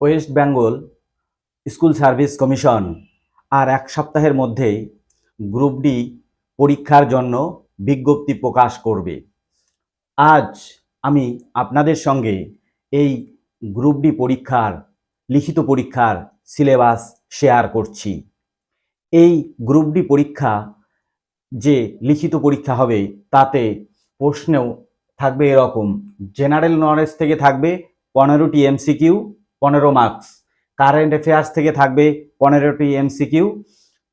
West Bengal school service commission আর এক সপ্তাহের মধ্যেই গ্রুপ ডি পরীক্ষার জন্য বিজ্ঞপ্তি প্রকাশ করবে। আজ আমি আপনাদের সঙ্গে এই গ্রুপ ডি পরীক্ষার, লিখিত পরীক্ষার সিলেবাস শেয়ার করছি। এই গ্রুপ ডি পরীক্ষা যে লিখিত পরীক্ষা হবে, তাতে প্রশ্নেও থাকবে এরকম। জেনারেল নলেজ থেকে থাকবে পনেরোটি এমসিকিউ পনেরো মার্কস কারেন্ট অ্যাফেয়ার্স থেকে থাকবে পনেরোটি এমসিকিউ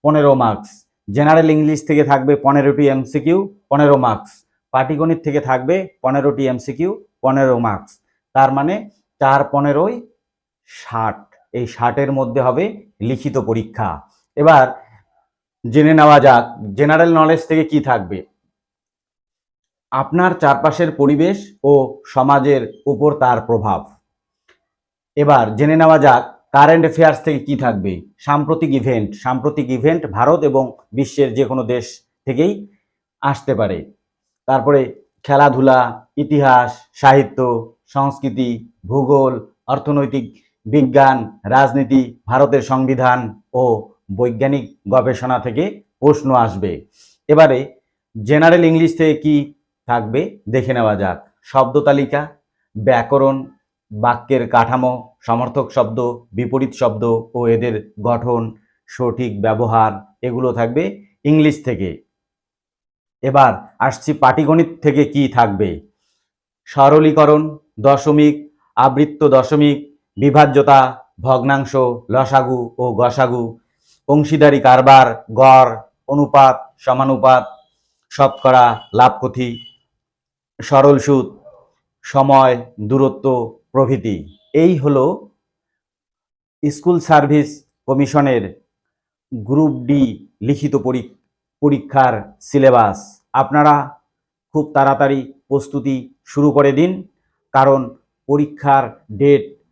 পনেরো মার্কস জেনারেল ইংলিশ থেকে থাকবে পনেরোটি এমসিকিউ পনেরো মার্কস পাটিগণিত থেকে থাকবে পনেরোটি এমসিকিউ পনেরো মার্কস তার মানে চার পনেরোই ষাট। এই ষাটের মধ্যে হবে লিখিত পরীক্ষা। এবার জেনে নেওয়া যাক জেনারেল নলেজ থেকে কি থাকবে? আপনার চারপাশের পরিবেশ ও সমাজের উপর তার প্রভাব। এবার জেনে নেওয়া যাক কারেন্ট অ্যাফেয়ার্স থেকে কি থাকবে। সাম্প্রতিক ইভেন্ট সাম্প্রতিক ইভেন্ট ভারত এবং বিশ্বের যে কোনো দেশ থেকেই আসতে পারে। তারপরে খেলাধুলা, ইতিহাস, সাহিত্য, সংস্কৃতি, ভূগোল, অর্থনৈতিক বিজ্ঞান, রাজনীতি, ভারতের সংবিধান ও বৈজ্ঞানিক গবেষণা থেকে প্রশ্ন আসবে। এবারে জেনারেল ইংলিশ থেকে কি থাকবে? দেখে নেওয়া যাক। শব্দ তালিকা, ব্যাকরণ বাক্যের কাঠামো, সমর্থক শব্দ, বিপরীত শব্দ ও এদের গঠন, সঠিক ব্যবহার, এগুলো থাকবে ইংলিশ থেকে। এবার আসছি পাটিগণিত থেকে কি থাকবে। সরলীকরণ, দশমিক, আবৃত্ত দশমিক, বিভাজ্যতা, ভগ্নাংশ, লসাগু ও গসাগু, অংশীদারি কারবার, গড়, অনুপাত, সমানুপাত, শতকরা, লাভকথি সরল সুদ সময়, দূরত্ব প্রভৃতি। এই হলো স্কুল সার্ভিস কমিশনের গ্রুপ ডি লিখিত পরী- পরীক্ষার সিলেবাস। আপনারা খুব তাড়াতাড়ি প্রস্তুতি শুরু করে দিন, কারণ পরীক্ষার ডেট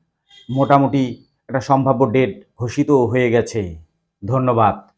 মোটামুটি একটা সম্ভাব্য ডেট ঘোষিত হয়ে গেছে। ধন্যবাদ।